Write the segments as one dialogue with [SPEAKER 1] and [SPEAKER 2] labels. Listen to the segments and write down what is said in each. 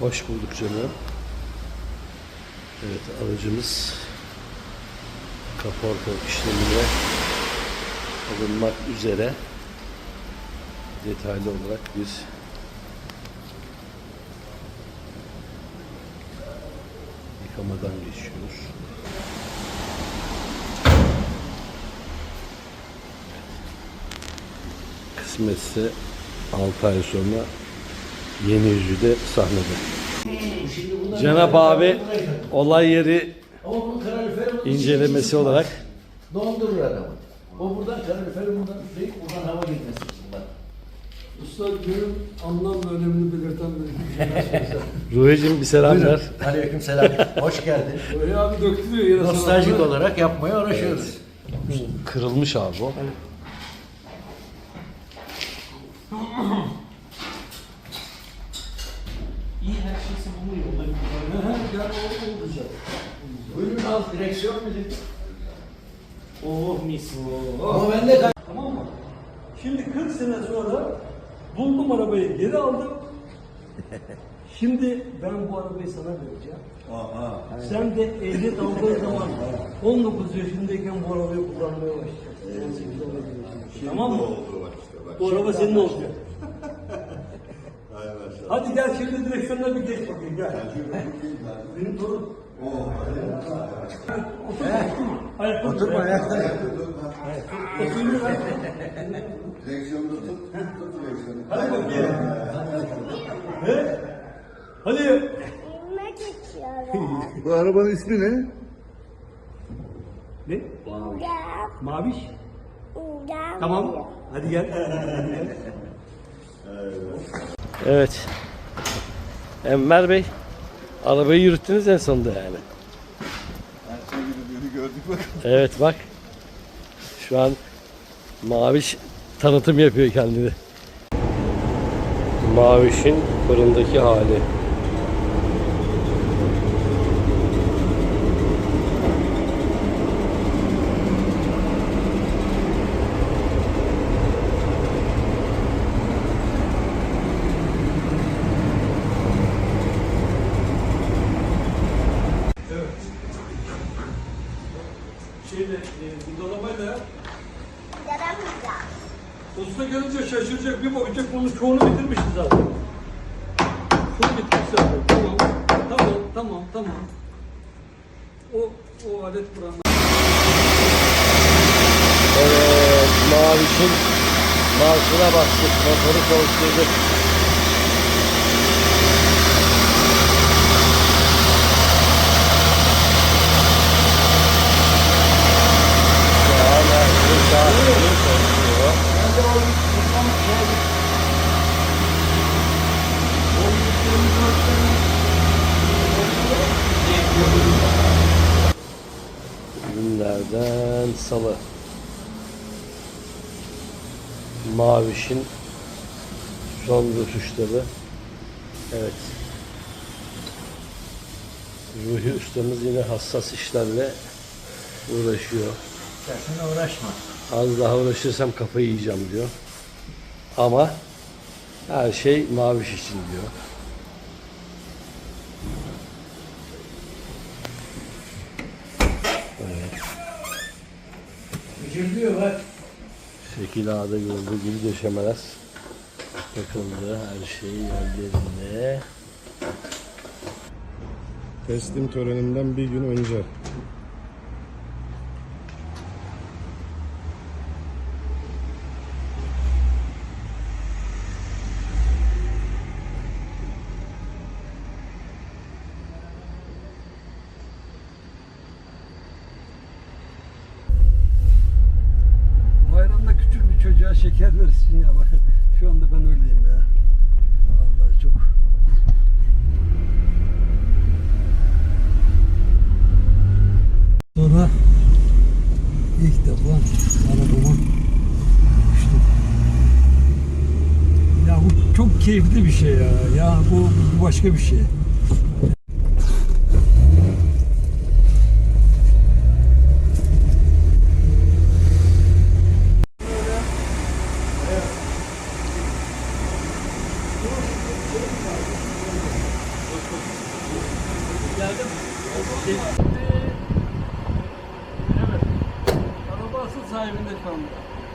[SPEAKER 1] Hoş bulduk canım. Evet aracımız kaporta işlemine alınmak üzere detaylı olarak bir yıkamadan geçiyoruz. Kısmetse 6 ay sonra yeni yüzü de sahnede. Cenap abi olay yeri incelemesi olarak
[SPEAKER 2] dondurur adamı. O buradan kaloriferi buradan değil, buradan hava girmesi için bak.
[SPEAKER 3] Usta günün anlam ve önemini belirten bir şey.
[SPEAKER 1] Ruhi'cim bir selam ver.
[SPEAKER 2] Aleyküm selam. Hoş geldin.
[SPEAKER 3] Öyle abi döktürüyor yere
[SPEAKER 2] Nostaljik
[SPEAKER 3] sanatını.
[SPEAKER 2] olarak yapmaya uğraşıyoruz.
[SPEAKER 1] Kırılmış abi o.
[SPEAKER 4] İyi her şeysi bulunuyor. Onları
[SPEAKER 3] Hı hı, Gel o olacak.
[SPEAKER 2] Direksiyon müzik.
[SPEAKER 4] Oh mis.
[SPEAKER 2] Ama ben de
[SPEAKER 3] Tamam mı? Şimdi 40 sene sonra buldum arabayı geri aldım. Şimdi ben bu arabayı sana vereceğim. Sen de ehliyet aldığın zaman 19 yaşındayken bu arabayı kullanmaya başlayacaksın. 18 olabilir. Tamam mı? Bu araba senin olacak. Hadi gel şimdi direksiyonuna bir geç bakayım gel. Benim torun. Otur, ayakta dur.
[SPEAKER 2] Oturma ayakta.
[SPEAKER 3] Otur, ver.
[SPEAKER 5] Direksiyonu tut, tut direksiyonu.
[SPEAKER 3] Hadi bakayım. He? Hadi.
[SPEAKER 5] Bu arabanın ismi ne?
[SPEAKER 3] Ne?
[SPEAKER 6] Gel.
[SPEAKER 3] Maviş.
[SPEAKER 6] Gel.
[SPEAKER 3] Tamam. Hadi gel.
[SPEAKER 1] Evet. Enver Bey arabayı yürüttünüz en sonunda yani.
[SPEAKER 5] Her şey yürüdüğünü gördük bak.
[SPEAKER 1] Evet bak. Şu an Maviş tanıtım yapıyor kendini. Maviş'in fırındaki hali.
[SPEAKER 3] Şeyle, e, bu dalabayla
[SPEAKER 6] Yaramayacağım.
[SPEAKER 3] Gelince şaşıracak bir bakacak bunun çoğunu bitirmişiz zaten. Çoğu bitmiş zaten. Tamam. Tamam, tamam, tamam. O, o alet buranın.
[SPEAKER 1] Evet Maviş'in marşına bastık. Motoru çalıştırdık. Şu an her şey şahane çalışıyor. Günlerden salı. Maviş'in son rötuşları. Evet. Ruhi ustamız yine hassas işlerle uğraşıyor.
[SPEAKER 2] Sen uğraşma.
[SPEAKER 1] Az daha uğraşırsam kafayı yiyeceğim diyor. Ama her şey Maviş için diyor.
[SPEAKER 2] Bak.
[SPEAKER 1] Şekil A'da gördüğü gibi döşemeler takıldı. Her şey yerlerinde.
[SPEAKER 5] Teslim töreninden bir gün önce.
[SPEAKER 3] Şeker verirsin ya. bak. Şu anda ben öyleyim ya. Vallahi çok. Sonra ilk defa arabama düştüm. Ya bu çok keyifli bir şey ya. Ya bu başka bir şey.
[SPEAKER 7] Araba asıl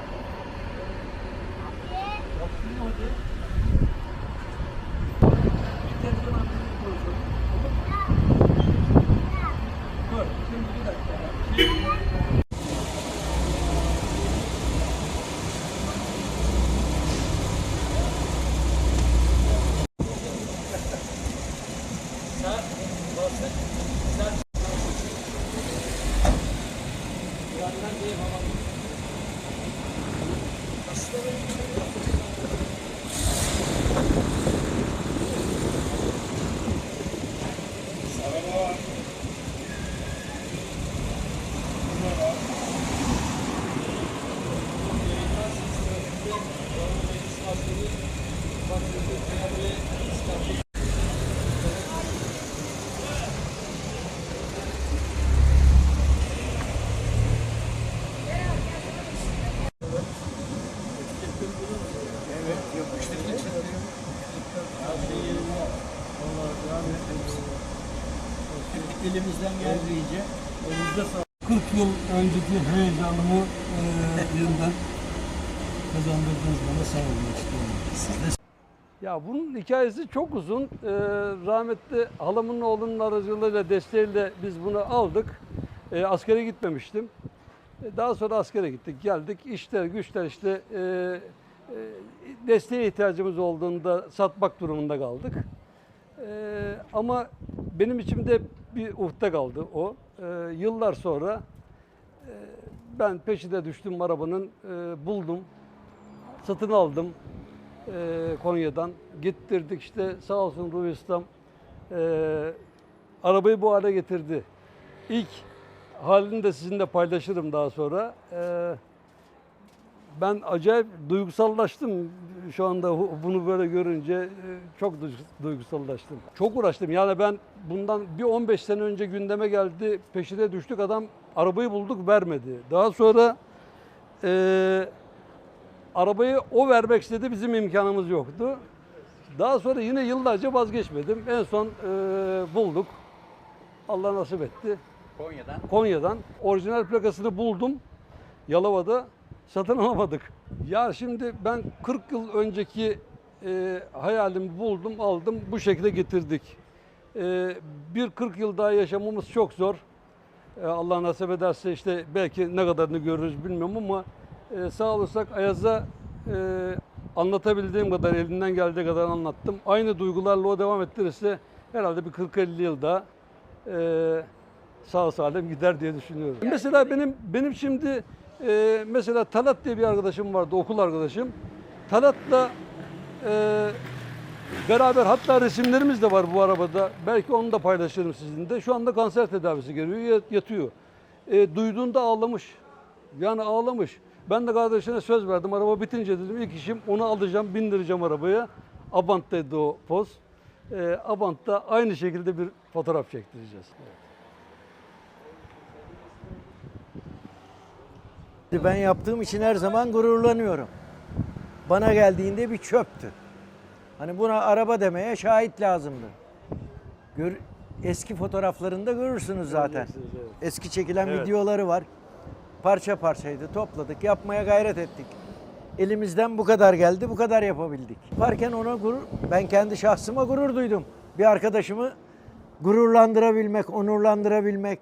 [SPEAKER 7] elimizden geldiğince elimizde sağ 40 yıl önceki heyecanımı e, yeniden kazandırdınız bana sağ olun istiyorum. Siz de
[SPEAKER 3] Ya bunun hikayesi çok uzun. Ee, rahmetli halamın oğlunun aracılığıyla, desteğiyle biz bunu aldık. Ee, askere gitmemiştim. Ee, Daha sonra askere gittik, geldik. İşler, güçler işte e, e, desteğe ihtiyacımız olduğunda satmak durumunda kaldık. Ee, ama benim içimde bir uhde kaldı o. Ee, yıllar sonra e, ben peşine düştüm arabanın, e, buldum, satın aldım e, Konya'dan. Gittirdik işte sağ olsun Ruhi İslam e, arabayı bu hale getirdi. İlk halini de sizinle paylaşırım daha sonra. E, ben acayip duygusallaştım şu anda bunu böyle görünce e, çok duygus- duygusallaştım. Çok uğraştım yani ben bundan bir 15 sene önce gündeme geldi peşine düştük adam arabayı bulduk vermedi. Daha sonra e, arabayı o vermek istedi bizim imkanımız yoktu. Daha sonra yine yıllarca vazgeçmedim. En son e, bulduk. Allah nasip etti.
[SPEAKER 5] Konya'dan.
[SPEAKER 3] Konya'dan orijinal plakasını buldum. Yalova'da satın alamadık. Ya şimdi ben 40 yıl önceki e, hayalimi buldum, aldım, bu şekilde getirdik. E, bir 40 yıl daha yaşamamız çok zor. E, Allah nasip ederse işte belki ne kadarını görürüz bilmiyorum ama e, sağ olursak Ayaz'a e, anlatabildiğim kadar, elinden geldiği kadar anlattım. Aynı duygularla o devam ettirirse herhalde bir 40-50 yıl daha e, sağ salim gider diye düşünüyorum. Mesela benim benim şimdi e, mesela Talat diye bir arkadaşım vardı, okul arkadaşım. Talat'la e, beraber hatta resimlerimiz de var bu arabada. Belki onu da paylaşırım sizinle. Şu anda kanser tedavisi görüyor, yat- yatıyor. E, duyduğunda ağlamış. Yani ağlamış. Ben de kardeşine söz verdim. Araba bitince dedim ilk işim onu alacağım, bindireceğim arabaya. Abant'taydı o poz. E, Abant'ta aynı şekilde bir fotoğraf çektireceğiz.
[SPEAKER 8] Ben yaptığım için her zaman gururlanıyorum. Bana geldiğinde bir çöptü. Hani buna araba demeye şahit lazımdı. Gör, eski fotoğraflarında görürsünüz zaten. Eski çekilen
[SPEAKER 3] Evet.
[SPEAKER 8] videoları var. Parça parçaydı, topladık, yapmaya gayret ettik. Elimizden bu kadar geldi, bu kadar yapabildik. Yaparken ona gurur, ben kendi şahsıma gurur duydum. Bir arkadaşımı gururlandırabilmek, onurlandırabilmek.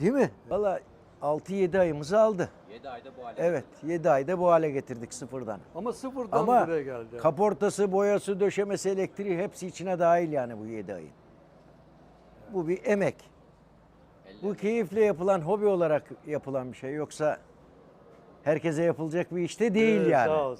[SPEAKER 8] Değil mi? Valla 6-7 ayımızı aldı.
[SPEAKER 5] 7 ayda bu hale.
[SPEAKER 8] Evet, 7 ayda bu hale getirdik sıfırdan.
[SPEAKER 3] Ama sıfırdan
[SPEAKER 8] Ama
[SPEAKER 3] buraya geldi.
[SPEAKER 8] kaportası, boyası, döşemesi, elektriği hepsi içine dahil yani bu 7 ayın. Bu bir emek. Bu keyifle yapılan, hobi olarak yapılan bir şey. Yoksa herkese yapılacak bir iş de değil
[SPEAKER 3] Evet,
[SPEAKER 8] yani.
[SPEAKER 3] Sağ ol.